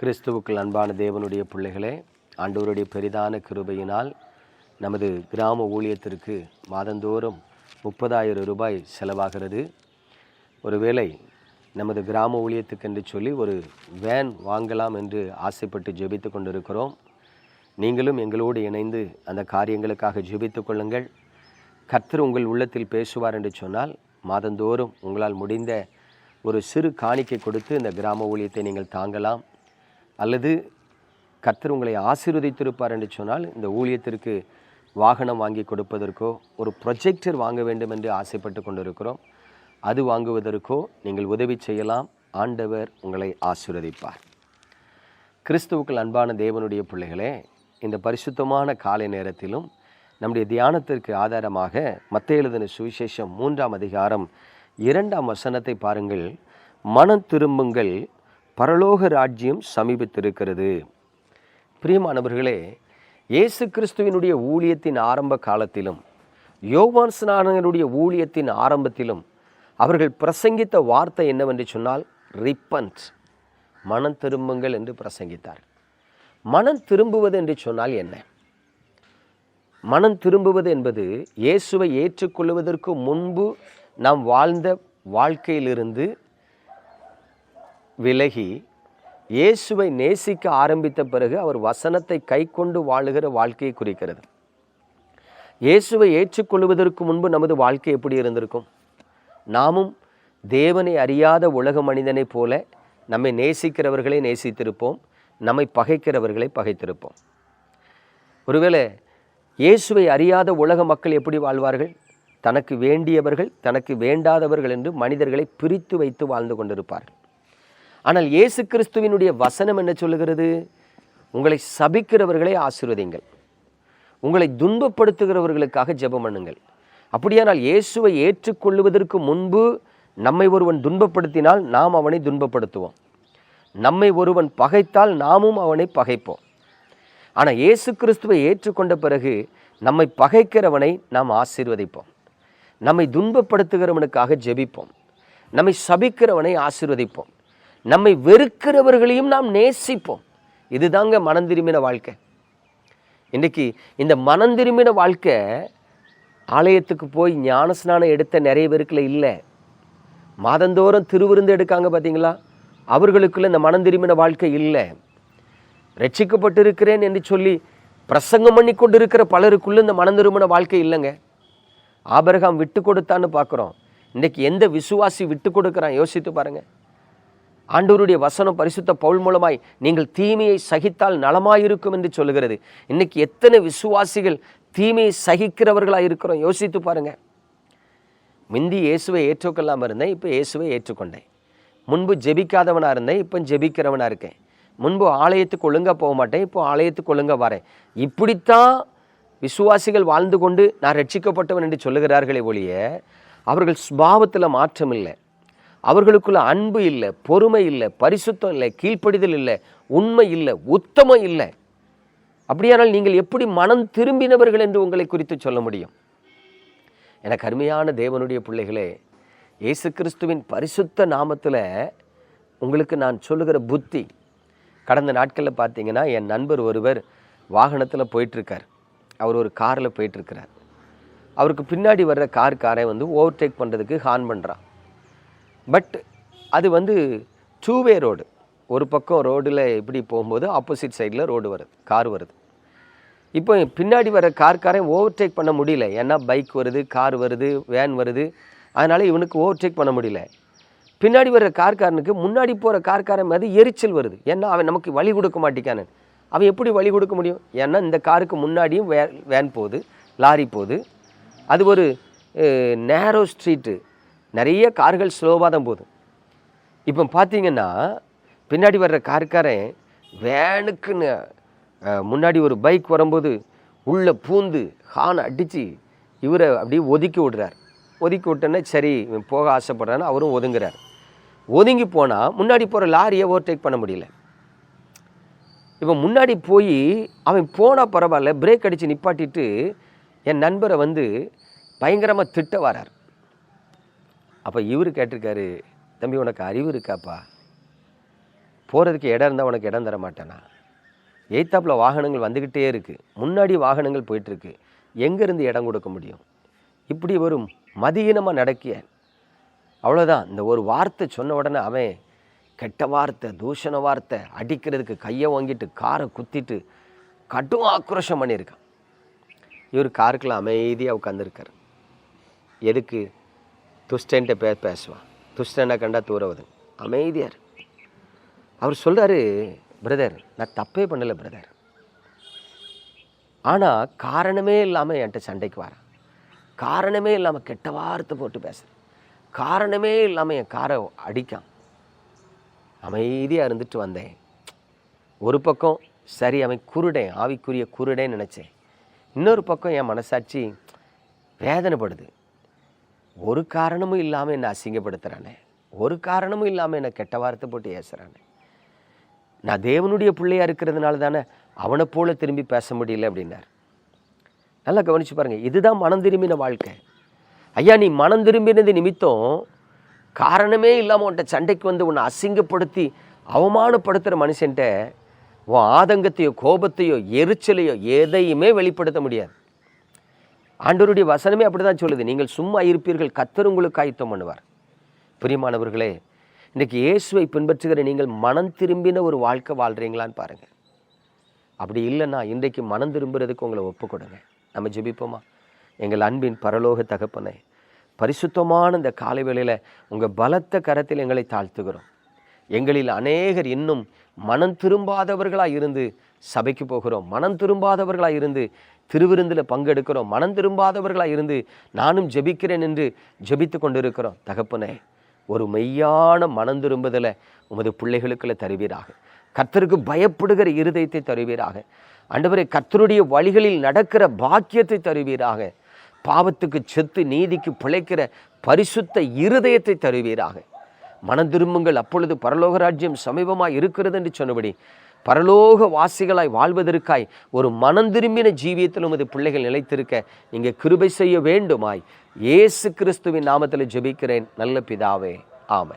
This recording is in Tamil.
கிறிஸ்துவுக்குள் அன்பான தேவனுடைய பிள்ளைகளே ஆண்டவருடைய பெரிதான கிருபையினால் நமது கிராம ஊழியத்திற்கு மாதந்தோறும் முப்பதாயிரம் ரூபாய் செலவாகிறது. ஒருவேளை நமது கிராம ஊழியத்துக்கு என்று சொல்லி ஒரு வேன் வாங்கலாம் என்று ஆசைப்பட்டு ஜெபித்து கொண்டிருக்கிறோம். நீங்களும் எங்களோடு இணைந்து அந்த காரியங்களுக்காக ஜெபித்து கொள்ளுங்கள். கர்த்தர் உங்கள் உள்ளத்தில் பேசுவார் என்று சொன்னால் மாதந்தோறும் உங்களால் முடிந்த ஒரு சிறு காணிக்கை கொடுத்து இந்த கிராம ஊழியத்தை நீங்கள் தாங்கலாம். அல்லது கர்த்தர் உங்களை ஆசீர்வதித்திருப்பார் என்று சொன்னால் இந்த ஊழியத்திற்கு வாகனம் வாங்கி கொடுப்பதற்கோ ஒரு ப்ரொஜெக்டர் வாங்க வேண்டும் என்று ஆசைப்பட்டு கொண்டிருக்கிறோம். அது வாங்குவதற்கோ நீங்கள் உதவி செய்யலாம். ஆண்டவர் உங்களை ஆசீர்வதிப்பார். கிறிஸ்துவுக்கள் அன்பான தேவனுடைய பிள்ளைகளே இந்த பரிசுத்தமான காலை நேரத்திலும் நம்முடைய தியானத்திற்கு ஆதாரமாக மத்த எழுதின சுவிசேஷம் மூன்றாம் அதிகாரம் இரண்டாம் வசனத்தை பாருங்கள். மனம் திரும்புங்கள் பரலோக ராஜ்யம் சமீபித்திருக்கிறது. பிரியமானவர்களே இயேசு கிறிஸ்துவினுடைய ஊழியத்தின் ஆரம்ப காலத்திலும் யோவான் ஸ்நானகனுடைய ஊழியத்தின் ஆரம்பத்திலும் அவர்கள் பிரசங்கித்த வார்த்தை என்னவென்று சொன்னால் ரிப்பன்ட் மனம் திரும்புங்கள் என்று பிரசங்கித்தார். மனம் திரும்புவது என்று சொன்னால் என்ன? மனம் திரும்புவது என்பது இயேசுவை ஏற்றுக்கொள்வதற்கு முன்பு நாம் வாழ்ந்த வாழ்க்கையிலிருந்து விலகி இயேசுவை நேசிக்க ஆரம்பித்த பிறகு அவர் வசனத்தை கை கொண்டு வாழுகிற வாழ்க்கையை குறிக்கிறது. இயேசுவை ஏற்றுக்கொள்வதற்கு முன்பு நமது வாழ்க்கை எப்படி இருந்திருக்கும்? நாமும் தேவனை அறியாத உலக மனிதனைப் போல நம்மை நேசிக்கிறவர்களை நேசித்திருப்போம் நம்மை பகைக்கிறவர்களை பகைத்திருப்போம். ஒருவேளை இயேசுவை அறியாத உலக மக்கள் எப்படி வாழ்வார்கள்? தனக்கு வேண்டியவர்கள் தனக்கு வேண்டாதவர்கள் என்று மனிதர்களை பிரித்து வைத்து வாழ்ந்து கொண்டிருப்பார்கள். ஆனால் இயேசு கிறிஸ்துவினுடைய வசனம் என்ன சொல்லுகிறது? உங்களை சபிக்கிறவர்களை ஆசீர்வதிங்கள். உங்களை துன்பப்படுத்துகிறவர்களுக்காக ஜெபம் பண்ணுங்கள். அப்படியானால் இயேசுவை ஏற்றுக்கொள்வதற்கு முன்பு நம்மை ஒருவன் துன்பப்படுத்தினால் நாம் அவனை துன்பப்படுத்துவோம். நம்மை ஒருவன் பகைத்தால் நாமும் அவனை பகைப்போம். ஆனால் இயேசு கிறிஸ்துவை ஏற்றுக்கொண்ட பிறகு நம்மை பகைக்கிறவனை நாம் ஆசீர்வதிப்போம். நம்மை துன்பப்படுத்துகிறவனுக்காக ஜெபிப்போம். நம்மை சபிக்கிறவனை ஆசீர்வதிப்போம். நம்மை வெறுக்கிறவர்களையும் நாம் நேசிப்போம். இதுதாங்க மனம் திரும்பின வாழ்க்கை. இன்றைக்கி இந்த மனம் திரும்பின வாழ்க்கை ஆலயத்துக்கு போய் ஞானஸ்நானம் எடுத்த நிறைய பேருக்குள்ள இல்லை. மாதந்தோறும் திருவிருந்து எடுக்காங்க பார்த்தீங்களா அவர்களுக்குள்ள இந்த மனம் திரும்பின வாழ்க்கை இல்லை. ரட்சிக்கப்பட்டிருக்கிறேன் என்று சொல்லி பிரசங்கம் பண்ணி கொண்டு இருக்கிற பலருக்குள்ள இந்த மனம் திரும்பின வாழ்க்கை இல்லைங்க. ஆபரகாம் விட்டு கொடுத்தான்னு பார்க்குறோம் இன்றைக்கி எந்த விசுவாசி விட்டு கொடுக்குறான்? யோசித்து பாருங்கள் ஆண்டவருடைய வசனம் பரிசுத்த பவுல் மூலமாய் நீங்கள் தீமையை சகித்தால் நலமாயிருக்கும் என்று சொல்லுகிறது. இன்னைக்கு எத்தனை விசுவாசிகள் தீமையை சகிக்கிறவர்களாக இருக்கிறோம்? யோசித்து பாருங்க. முந்தி இயேசுவை ஏற்றுக்கொள்ளாமல் இருந்தேன் இப்போ இயேசுவை ஏற்றுக்கொண்டேன். முன்பு ஜெபிக்காதவனாக இருந்தேன் இப்போ ஜெபிக்கிறவனாக இருக்கேன். முன்பு ஆலயத்துக்கு ஒழுங்காக போக மாட்டேன் இப்போ ஆலயத்துக்கு ஒழுங்காக வரேன். இப்படித்தான் விசுவாசிகள் வாழ்ந்து கொண்டு நான் ரட்சிக்கப்பட்டவன் என்று சொல்லுகிறார்களே ஒழிய அவர்கள் சுபாவத்தில் மாற்றம் இல்லை அவர்களுக்குள்ள அன்பு இல்லை பொறுமை இல்லை பரிசுத்தம் இல்லை கீழ்ப்படிதல் இல்லை உண்மை இல்லை உத்தமம் இல்லை. அப்படியானால் நீங்கள் எப்படி மனம் திரும்பினவர்கள் என்று உங்களை குறித்து சொல்ல முடியும்? எனக்கு அருமையான தேவனுடைய பிள்ளைகளே இயேசு கிறிஸ்துவின் பரிசுத்த நாமத்தில் உங்களுக்கு நான் சொல்லுகிற புத்தி கடந்த நாட்களில் பார்த்தீங்கன்னா என் நண்பர் ஒருவர் வாகனத்தில் போயிட்டுருக்கார். அவர் ஒரு காரில் போயிட்டுருக்கிறார். அவருக்கு பின்னாடி வர்ற கார் காரை வந்து ஓவர்டேக் பண்ணுறதுக்கு ஹார்ன் பண்ணுறான் பட் அது வந்து டூவே ரோடு ஒரு பக்கம் ரோடில் இப்படி போகும்போது ஆப்போசிட் சைடில் ரோடு வருது கார் வருது. இப்போ பின்னாடி வர கார்காரன் ஓவர்டேக் பண்ண முடியல. ஏன்னா பைக் வருது கார் வருது வேன் வருது. அதனால் இவனுக்கு ஓவர்டேக் பண்ண முடியல. பின்னாடி வர்ற கார்காரனுக்கு முன்னாடி போகிற கார்காரன் மீது எரிச்சல் வருது. ஏன்னா அவன் நமக்கு வழி கொடுக்க மாட்டேக்கானு. அவன் எப்படி வழி கொடுக்க முடியும்? ஏன்னா இந்த காருக்கு முன்னாடியும் வே வேன் போகுது லாரி போகுது. அது ஒரு நேரோ ஸ்ட்ரீட்டு நிறைய கார்கள் ஸ்லோவாக தான் போகுது. இப்போ பார்த்தீங்கன்னா பின்னாடி வர்ற கார்காரன் வேனுக்குன்னு முன்னாடி ஒரு பைக் வரும்போது உள்ளே பூந்து ஹான் அடித்து இவரை அப்படியே ஒதுக்கி விடுறார். ஒதுக்கி விட்டோன்னே சரி இவன் போக ஆசைப்படுறான்னு அவரும் ஒதுங்குறார். ஒதுங்கி போனால் முன்னாடி போகிற லாரியை ஓவர்டேக் பண்ண முடியல. இப்போ முன்னாடி போய் அவன் போனால் பரவாயில்ல பிரேக் அடித்து நிப்பாட்டிட்டு என் நண்பரை வந்து பயங்கரமாக திட்ட வரார். அப்போ இவர் கேட்டிருக்காரு தம்பி உனக்கு அறிவு இருக்காப்பா? போகிறதுக்கு இடம் இருந்தால் உனக்கு இடம் தர மாட்டேனா? எய்த்தாப்பில் வாகனங்கள் வந்துக்கிட்டே இருக்குது முன்னாடி வாகனங்கள் போயிட்டுருக்கு. எங்கேருந்து இடம் கொடுக்க முடியும்? இப்படி ஒரு மதியீனமாக நடக்கிய அவ்வளோதான் இந்த ஒரு வார்த்தை சொன்ன உடனே அவன் கெட்ட வார்த்தை தூஷண வார்த்தை அடிக்கிறதுக்கு கையை வாங்கிட்டு காரை குத்திட்டு கடும் ஆக்ரோஷம் பண்ணியிருக்கான். இவர் காருக்குள்ள அமைதியாக உட்காந்துருக்கார் எதுக்கு? துஷ்டன்ட்ட பே பேசுவான். துஷ்டனை கண்டா தூரவது அமைதியார். அவர் சொல்கிறாரு பிரதர் நான் தப்பே பண்ணலை பிரதர். ஆனால் காரணமே இல்லாமல் என்கிட்ட சண்டைக்கு வரான். காரணமே இல்லாமல் கெட்ட வார்த்தை போட்டு பேசுகிறேன் காரணமே இல்லாமல் என் காரை அடிக்கான். அமைதியாக இருந்துட்டு வந்தேன். ஒரு பக்கம் சரி அவன் குருடேன் ஆவிக்குரிய குருடேன்னு நினச்சேன். இன்னொரு பக்கம் என் மனசாட்சி வேதனைப்படுது. ஒரு காரணமும் இல்லாமல் என்னை அசிங்கப்படுத்துகிறானே ஒரு காரணமும் இல்லாமல் என்னை கெட்ட வார்த்தை போட்டு ஏசுகிறானே நான் தேவனுடைய பிள்ளையா இருக்கிறதுனால தானே அவனை போல திரும்பி பேச முடியல அப்படின்னார். நல்லா கவனிச்சு பாருங்கள் இதுதான் மனம் திரும்பின வாழ்க்கை. ஐயா நீ மனம் திரும்பினது நிமித்தம் காரணமே இல்லாமல் உன்கிட்ட சண்டைக்கு வந்து உன்னை அசிங்கப்படுத்தி அவமானப்படுத்துகிற மனுஷன்ட்ட உன் ஆதங்கத்தையோ கோபத்தையோ எரிச்சலையோ எதையுமே வெளிப்படுத்த முடியாது. ஆண்டவருடைய வசனமே அப்படிதான் சொல்லுது. நீங்கள் சும்மா இருப்பீர்கள் கத்தர் உங்களுக்கு ஆயத்தம் பண்ணுவார். பிரியமானவர்களே இன்றைக்கி இயேசுவை பின்பற்றுகிற நீங்கள் மனம் திரும்பின ஒரு வாழ்க்கை வாழ்கிறீங்களான்னு பாருங்கள் அப்படி இல்லைன்னா இன்றைக்கு மனம் திரும்புறதுக்கு உங்களை ஒப்பு கொடுங்க நம்ம ஜெபிப்போமா? எங்கள் அன்பின் பரலோக தகப்பனை பரிசுத்தமான இந்த காலை வேளையில் உங்கள் பலத்த கரத்தில் எங்களை தாழ்த்துகிறோம். எங்களில் அநேகர் இன்னும் மனம் திரும்பாதவர்களாக இருந்து சபைக்கு போகிறோம். மனம் திரும்பாதவர்களாக இருந்து திருவிருந்தில் பங்கெடுக்கிறோம். மனம் திரும்பாதவர்களாக இருந்து நானும் ஜெபிக்கிறேன் என்று ஜெபித்து கொண்டிருக்கிறோம். தகப்பனே ஒரு மெய்யான மனம் திரும்புதலை உமது பிள்ளைகளுக்குள்ள தருவீராக. கர்த்தருக்கு பயப்படுகிற இருதயத்தை தருவீராக. அண்டவரை கத்தருடைய வழிகளில் நடக்கிற பாக்கியத்தை தருவீராக. பாவத்துக்கு செத்து நீதிக்கு பிழைக்கிற பரிசுத்த இருதயத்தை தருவீராக. மனம் திரும்புங்கள். அப்பொழுது பரலோக சமீபமாக இருக்கிறது என்று சொன்னபடி பரலோக வாசிகளாய் வாழ்வதற்காய் ஒரு மனம் திரும்பின ஜீவியத்தில் உமது பிள்ளைகள் நிலைத்திருக்க நீங்க கிருபை செய்ய வேண்டுமாய். இயேசு கிறிஸ்துவின் நாமத்தில் ஜெபிக்கிறேன். நல்ல பிதாவே. ஆமை